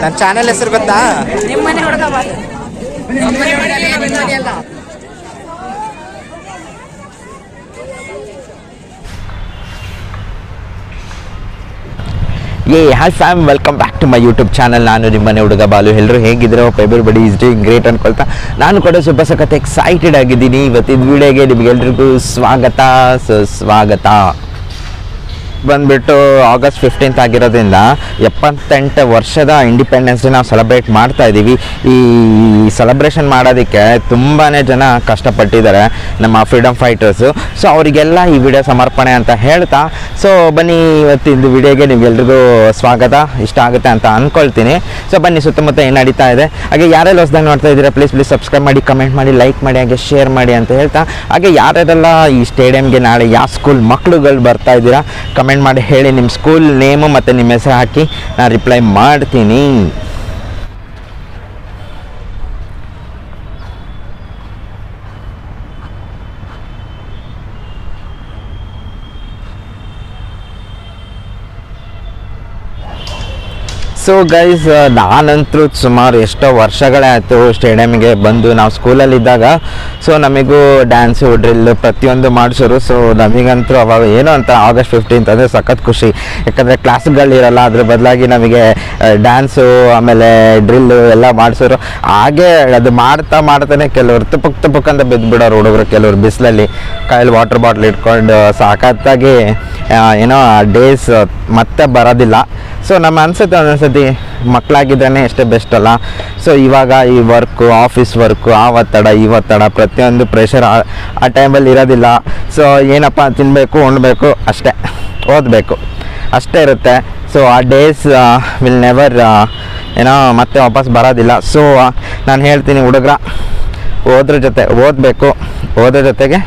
ನನ್ನ ಚಾನೆಲ್ ಹೆಸರು ಗೊತ್ತಾ? ಏ hi fam welcome back to my YouTube channel ನಾನು ನಿಮ್ಮನೆ ಹುಡುಗ ಬಾಲು. ಎಲ್ಲರೂ ಹೇಗಿದ್ರೆ ಪೇಬರ್ ಬಡಿ ಇಸ್ ಡೂಯಿಂಗ್ ಗ್ರೇಟ್ ಅನ್ಕೊಳ್ತಾ. ನಾನು ಕೂಡ ಸ್ವಲ್ಪ ಸಖತ್ ಎಕ್ಸೈಟೆಡ್ ಆಗಿದ್ದೀನಿ. ಇವತ್ತಿನ ವಿಡಿಯೋಗೆ ನಿಮಗೆಲ್ರಿಗೂ ಸ್ವಾಗತ. ಸುಸ್ವಾಗತ ಬಂದ್ಬಿಟ್ಟು ಆಗಸ್ಟ್ ಫಿಫ್ಟೀನ್ತ್ ಆಗಿರೋದ್ರಿಂದ ಎಪ್ಪತ್ತೆಂಟು ವರ್ಷದ ಇಂಡಿಪೆಂಡೆನ್ಸ್ ಡೇ ನಾವು ಸೆಲೆಬ್ರೇಟ್ ಮಾಡ್ತಾ ಇದ್ದೀವಿ. ಈ ಸೆಲೆಬ್ರೇಷನ್ ಮಾಡೋದಕ್ಕೆ ತುಂಬಾ ಜನ ಕಷ್ಟಪಟ್ಟಿದ್ದಾರೆ ನಮ್ಮ ಫ್ರೀಡಮ್ ಫೈಟರ್ಸು ಸೊ ಅವರಿಗೆಲ್ಲ ಈ ವಿಡಿಯೋ ಸಮರ್ಪಣೆ ಅಂತ ಹೇಳ್ತಾ ಸೊ ಬನ್ನಿ ಇವತ್ತಿಂದು ವಿಡಿಯೋಗೆ ನಿಮ್ಗೆಲ್ರಿಗೂ ಸ್ವಾಗತ. ಇಷ್ಟ ಆಗುತ್ತೆ ಅಂತ ಅಂದ್ಕೊಳ್ತೀನಿ ಸೊ ಬನ್ನಿ ಸುತ್ತಮುತ್ತ ಏನು ನಡೀತಾ ಇದೆ. ಹಾಗೆ ಯಾರೆಲ್ಲ ಹೊಸದಾಗ ನೋಡ್ತಾ ಇದ್ದೀರಾ ಪ್ಲೀಸ್ ಪ್ಲೀಸ್ ಸಬ್ಸ್ಕ್ರೈಬ್ ಮಾಡಿ ಕಮೆಂಟ್ ಮಾಡಿ ಲೈಕ್ ಮಾಡಿ, ಹಾಗೆ ಶೇರ್ ಮಾಡಿ ಅಂತ ಹೇಳ್ತಾ. ಹಾಗೆ ಯಾರ್ಯಾರೆಲ್ಲ ಈ ಸ್ಟೇಡಿಯಂಗೆ ನಾಳೆ ಯಾವ ಸ್ಕೂಲ್ ಮಕ್ಕಳುಗಳು ಬರ್ತಾ ಇದ್ದೀರಾ ಕಮೆಂಟ್ ಮಾಡಿ ಹೇಳಿ ನಿಮ್ಮ ಸ್ಕೂಲ್ ನೇಮು ಮತ್ತು ನಿಮ್ಮ ಹೆಸರು ಹಾಕಿ ನಾನು ರಿಪ್ಲೈ ಮಾಡ್ತೀನಿ. ಸೊ ಗೈಸ್ ನಾನಂತರೂ ಸುಮಾರು ಎಷ್ಟೋ ವರ್ಷಗಳೇ ಆಯಿತು ಸ್ಟೇಡಿಯಮ್ಗೆ ಬಂದು ನಾವು ಸ್ಕೂಲಲ್ಲಿದ್ದಾಗ. ಸೊ ನಮಗೂ ಡ್ಯಾನ್ಸು ಡ್ರಿಲ್ಲು ಪ್ರತಿಯೊಂದು ಮಾಡಿಸೋರು. ಸೊ ನಮಗಂತೂ ಅವಾಗ ಏನು ಅಂತ ಆಗಸ್ಟ್ ಫಿಫ್ಟೀನ್ತ್ ಅಂದರೆ ಸಖತ್ ಖುಷಿ. ಯಾಕಂದರೆ ಕ್ಲಾಸ್ಗಳಿರಲ್ಲ ಅದ್ರ ಬದಲಾಗಿ ನಮಗೆ ಡ್ಯಾನ್ಸು ಆಮೇಲೆ ಡ್ರಿಲ್ಲು ಎಲ್ಲ ಮಾಡಿಸೋರು. ಹಾಗೆ ಅದು ಮಾಡ್ತಾ ಮಾಡ್ತಾನೆ ಕೆಲವರು ತುಪಕ್ ತುಪಕ್ ಅಂತ ಬಿದ್ದುಬಿಡೋರು ಹುಡುಗರು ಕೆಲವರು ಬಿಸಿಲಲ್ಲಿ. ಕೈಯಲ್ಲಿ ವಾಟರ್ ಬಾಟ್ಲ್ ಇಟ್ಕೊಂಡು ಸಖತ್ತಾಗಿ ಏನೋ ಡೇಸ್ ಮತ್ತೆ ಬರೋದಿಲ್ಲ. ಸೊ ನಮ್ಮ ಅನ್ಸುತ್ತೆ ಒಂದೊಂದ್ಸತಿ ಮಕ್ಕಳಾಗಿದ್ದಾನೆ ಎಷ್ಟೇ ಬೆಸ್ಟ್ ಅಲ್ಲ. ಸೊ ಇವಾಗ ಈ ವರ್ಕು ಆಫೀಸ್ ವರ್ಕು ಆ ಒತ್ತಡ, ಈ ಒತ್ತಡ ಪ್ರತಿಯೊಂದು ಪ್ರೆಷರ್ ಆ ಟೈಮಲ್ಲಿ ಇರೋದಿಲ್ಲ. ಸೊ ಏನಪ್ಪ ತಿನ್ನಬೇಕು ಉಣ್ಬೇಕು, ಅಷ್ಟೇ. ಓದಬೇಕು. ಅಷ್ಟೇ ಇರುತ್ತೆ. ಸೊ ಆ ಡೇಸ್ ವಿಲ್ ನೆವರ್ ಏನೋ ಮತ್ತೆ ವಾಪಸ್ ಬರೋದಿಲ್ಲ. ಸೊ ನಾನು ಹೇಳ್ತೀನಿ ಹುಡುಗ್ರ, ಓದ್ರ ಜೊತೆ ಓದಬೇಕು. ಓದೋ ಜೊತೆಗೆ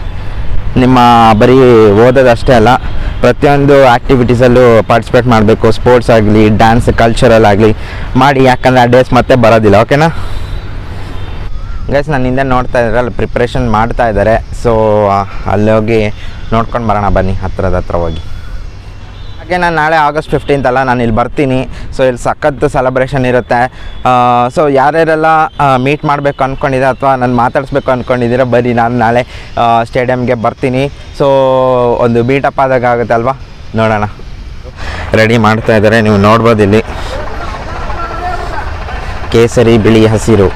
ನಿಮ್ಮ ಬರೀ ಓದೋದಷ್ಟೇ ಅಲ್ಲ. ಪ್ರತಿಯೊಂದು ಆ್ಯಕ್ಟಿವಿಟೀಸಲ್ಲೂ ಪಾರ್ಟಿಸಿಪೇಟ್ ಮಾಡಬೇಕು. ಸ್ಪೋರ್ಟ್ಸ್ ಆಗಲಿ ಡ್ಯಾನ್ಸ್ ಕಲ್ಚರಲ್ ಆಗಲಿ. ಮಾಡಿ, ಯಾಕಂದರೆ ಆ ಡೇಸ್ ಮತ್ತೆ ಬರೋದಿಲ್ಲ ಓಕೆನಾ ಗೈಸ್ ನಾನು ಹಿಂದೆ ನೋಡ್ತಾ ಇದ್ದಾರೆ ಅಲ್ಲಿ ಪ್ರಿಪ್ರೇಷನ್ ಮಾಡ್ತಾ ಇದ್ದಾರೆ. ಸೊ ಅಲ್ಲಿ ಹೋಗಿ ನೋಡ್ಕೊಂಡು ಬರೋಣ, ಬನ್ನಿ, ಹತ್ರದ ಹತ್ರ ಹೋಗಿ. ಹಾಗೆ ನಾನು ನಾಳೆ ಆಗಸ್ಟ್ ಫಿಫ್ಟೀನ್ತ್ ಅಲ್ಲ, ನಾನು ಇಲ್ಲಿ ಬರ್ತೀನಿ. ಸೊ ಇಲ್ಲಿ ಸಖತ್ತು ಸೆಲೆಬ್ರೇಷನ್ ಇರುತ್ತೆ. ಸೊ ಯಾರ್ಯಾರೆಲ್ಲ ಮೀಟ್ ಮಾಡಬೇಕು ಅಂದ್ಕೊಂಡಿದ್ದೆ ಅಥವಾ ನಾನು ಮಾತಾಡಿಸ್ಬೇಕು ಅಂದ್ಕೊಂಡಿದ್ದೀರ ಬರಿ ನಾನು ನಾಳೆ ಸ್ಟೇಡಿಯಮ್ಗೆ ಬರ್ತೀನಿ. ಸೊ ಒಂದು ಬೀಟಪ್ ಆದಾಗ ಆಗುತ್ತೆ ಅಲ್ವಾ? ನೋಡೋಣ. ರೆಡಿ ಮಾಡ್ತಾ ಇದ್ದಾರೆ ನೀವು ನೋಡ್ಬೋದು ಇಲ್ಲಿ. ಕೇಸರಿ, ಬಿಳಿ ಹಸಿರು.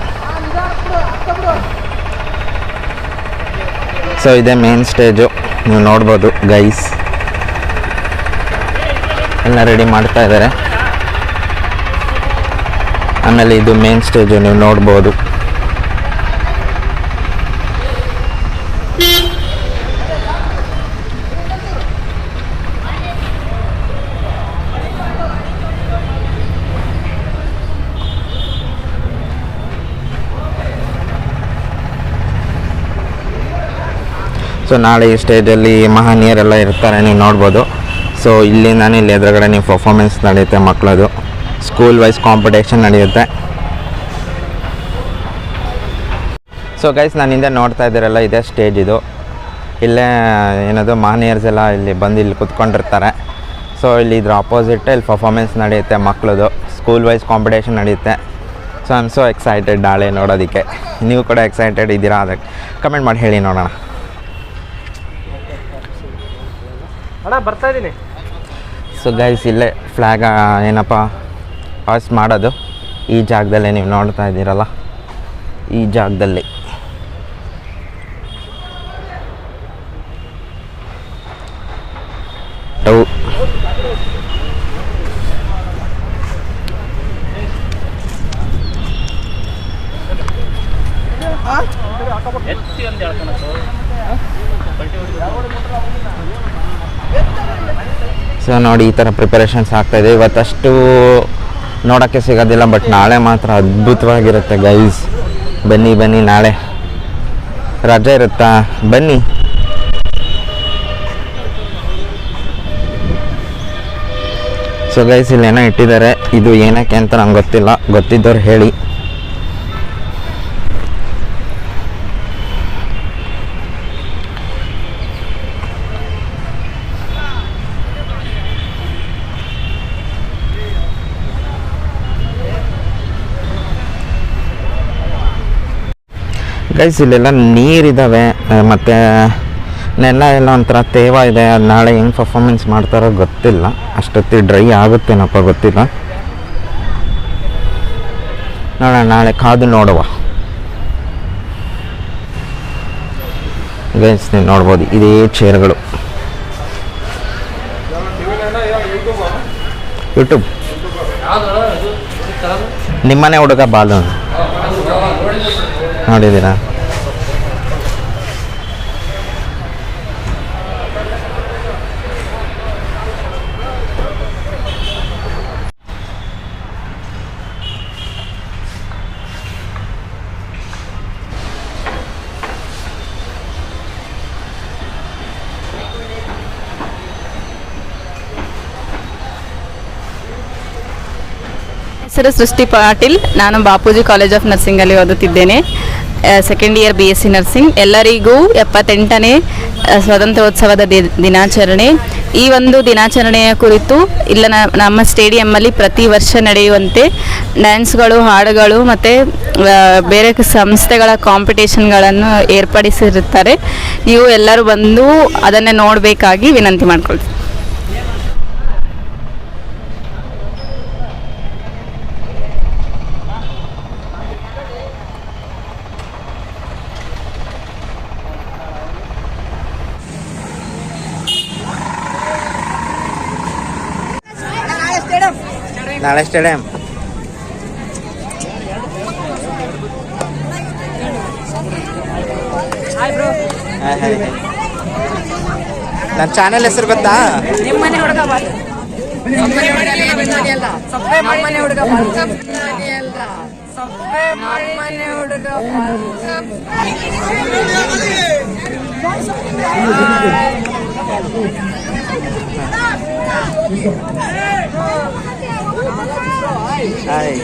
ಸೊ ಇದೆ ಮೇನ್ ಸ್ಟೇಜು ನೀವು ನೋಡ್ಬೋದು ಗೈಸ್ ಎಲ್ಲ ರೆಡಿ ಮಾಡ್ತಾ ಇದ್ದಾರೆ. ಆಮೇಲೆ ಇದು ಮೇನ್ ಸ್ಟೇಜು ನೀವು ನೋಡ್ಬೋದು. ಸೊ ನಾಳೆ ಈ ಸ್ಟೇಜಲ್ಲಿ ಮಹನೀಯರೆಲ್ಲ ಇರ್ತಾರೆ, ನೀವು ನೋಡ್ಬೋದು. ಸೊ ಇಲ್ಲಿಂದಾನೆ ಇಲ್ಲಿ ಎದುರುಗಡೆ ನೀವು ಪರ್ಫಾರ್ಮೆನ್ಸ್ ನಡೆಯುತ್ತೆ ಮಕ್ಕಳದು. ಸ್ಕೂಲ್ ವೈಸ್ ಕಾಂಪಿಟೇಷನ್ ನಡೆಯುತ್ತೆ. ಸೊ ಗೈಸ್ ನಾನು ಹಿಂದೆ ನೋಡ್ತಾ ಇದ್ದೀರಲ್ಲ, ಇದೇ ಸ್ಟೇಜ್ ಇದು. ಇಲ್ಲೇ ಏನದು ಮಾನಿಯರ್ಸ್ ಎಲ್ಲ ಇಲ್ಲಿ ಬಂದು ಇಲ್ಲಿ ಕುತ್ಕೊಂಡಿರ್ತಾರೆ. ಸೊ ಇಲ್ಲಿ ಇದ್ರ ಅಪೋಸಿಟ್ ಇಲ್ಲಿ ಪರ್ಫಾರ್ಮೆನ್ಸ್ ನಡೆಯುತ್ತೆ ಮಕ್ಕಳದು. ಸ್ಕೂಲ್ ವೈಸ್ ಕಾಂಪಿಟೇಷನ್ ನಡೆಯುತ್ತೆ. So I am so excited ನಾಳೆ ನೋಡೋದಕ್ಕೆ. ನೀವು ಕೂಡ ಎಕ್ಸೈಟೆಡ್ ಇದ್ದೀರಾ? ಅದಕ್ಕೆ ಕಮೆಂಟ್ ಮಾಡಿ ಹೇಳಿ ನೋಡೋಣ. ಅಣ್ಣ, ಬರ್ತಾ ಇದ್ದೀನಿ. ಸೊ ಗೈಸ್ ಇಲ್ಲೇ ಫ್ಲ್ಯಾಗ ಏನಪ್ಪ ಪಾಸ್ ಮಾಡೋದು. ಈ ಜಾಗದಲ್ಲೇ ನೀವು ನೋಡ್ತಾ ಇದ್ದೀರಲ್ಲ? ಈ ಜಾಗದಲ್ಲಿ. ಟೌ ಸೊ ನೋಡಿ, ಈ ಥರ ಪ್ರಿಪರೇಷನ್ಸ್ ಆಗ್ತಾಯಿದೆ ಇವತ್ತಷ್ಟು ನೋಡೋಕ್ಕೆ ಸಿಗೋದಿಲ್ಲ ಬಟ್ ನಾಳೆ ಮಾತ್ರ ಅದ್ಭುತವಾಗಿರುತ್ತೆ ಗೈಸ್ ಬನ್ನಿ ಬನ್ನಿ, ನಾಳೆ. ರಜೆ ಇರುತ್ತಾ? ಬನ್ನಿ. ಸೊ ಗೈಸ್ ಇಲ್ಲಿ ಏನೋ ಇಟ್ಟಿದ್ದಾರೆ. ಇದು ಏನಕ್ಕೆ ಅಂತ ನಂಗೆ ಗೊತ್ತಿಲ್ಲ. ಗೊತ್ತಿದ್ದವ್ರು ಹೇಳಿ. ಗೈಸ್ ಇಲ್ಲೆಲ್ಲ ನೀರಿದ್ದಾವೆ ಮತ್ತು, ನೆಲ ಎಲ್ಲ ಒಂಥರ ತೇವ ಇದೆ, ಅದು ನಾಳೆ ಹೆಂಗೆ ಪರ್ಫಾರ್ಮೆನ್ಸ್ ಮಾಡ್ತಾರೋ ಗೊತ್ತಿಲ್ಲ. ಅಷ್ಟೊತ್ತಿ ಡ್ರೈ ಆಗುತ್ತೇನಪ್ಪ ಗೊತ್ತಿಲ್ಲ. ನೋಡೋಣ, ನಾಳೆ ಕಾದು ನೋಡುವ. ಗೈಸ್ ನೀವು ನೋಡ್ಬೋದು, ಇದೇ ಚೇರ್ಗಳು ಯೂಟ್ಯೂಬ್ ನಿಮ್ಮನೆ ಹುಡುಗ ಬಾಲು ನೋಡಿದ್ದೀರಾ? ಹೆಸರು ಸೃಷ್ಟಿ ಪಾಟೀಲ್. ನಾನು ಬಾಪೂಜಿ ಕಾಲೇಜ್ ಆಫ್ ನರ್ಸಿಂಗಲ್ಲಿ ಓದುತ್ತಿದ್ದೇನೆ. Second year B S C nursing. ಎಲ್ಲರಿಗೂ ಎಪ್ಪತ್ತೆಂಟನೇ ಸ್ವಾತಂತ್ರ್ಯೋತ್ಸವದ ದಿನಾಚರಣೆ. ಈ ಒಂದು ದಿನಾಚರಣೆಯ ಕುರಿತು ಇಲ್ಲ ನಮ್ಮ ಸ್ಟೇಡಿಯಮ್ಮಲ್ಲಿ ಪ್ರತಿ ವರ್ಷ ನಡೆಯುವಂತೆ ಡ್ಯಾನ್ಸ್ಗಳು, ಹಾಡುಗಳು ಮತ್ತು ಬೇರೆ ಸಂಸ್ಥೆಗಳ ಕಾಂಪಿಟೇಷನ್ಗಳನ್ನು ಏರ್ಪಡಿಸಿರುತ್ತಾರೆ. ನೀವು ಎಲ್ಲರೂ ಬಂದು ಅದನ್ನೇ ನೋಡಬೇಕಾಗಿ ವಿನಂತಿ ಮಾಡ್ಕೊಳ್ತೀನಿ. ನಾಳೆ ಸ್ಟೇಡಿಯಂ. ನನ್ನ ಚಾನೆಲ್ ಹೆಸರು ಗೊತ್ತಾ? ಹಾಯ್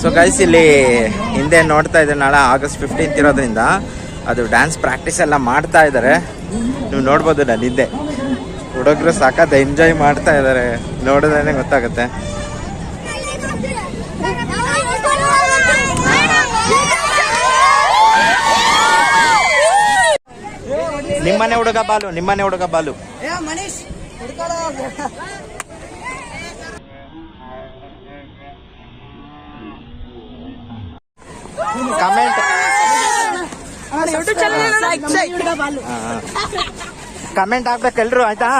ಸೊ ಗೈಸ್ ಇಲ್ಲಿ ಹಿಂದೆ ನೋಡ್ತಾ ಇದ್ದಾರೆ ನಾಳೆ ಆಗಸ್ಟ್ ಫಿಫ್ಟೀನ್ತ್ ಇರೋದ್ರಿಂದ ಅದು ಡ್ಯಾನ್ಸ್ ಪ್ರಾಕ್ಟೀಸ್ ಎಲ್ಲ ಮಾಡ್ತಾ ಇದ್ದಾರೆ. ನೀವು ನೋಡ್ಬೋದು ನಾನು ಹಿಂದೆ ಹುಡುಗರು ಸಾಕತ್ತೆ ಎಂಜಾಯ್ ಮಾಡ್ತಾ ಇದ್ದಾರೆ ನೋಡಿದ್ರೆ ಗೊತ್ತಾಗುತ್ತೆ. ನಿಮ್ಮನೆ ಹುಡುಗ ಬಾಲು ನಿಮ್ಮನೆ ಹುಡುಗ ಬಾಲು. ಕಮೆಂಟ್ ಕಮೆಂಟ್ ಹಾಕ್ಬೇಕೆಲ್ರು ಆಯ್ತಾ?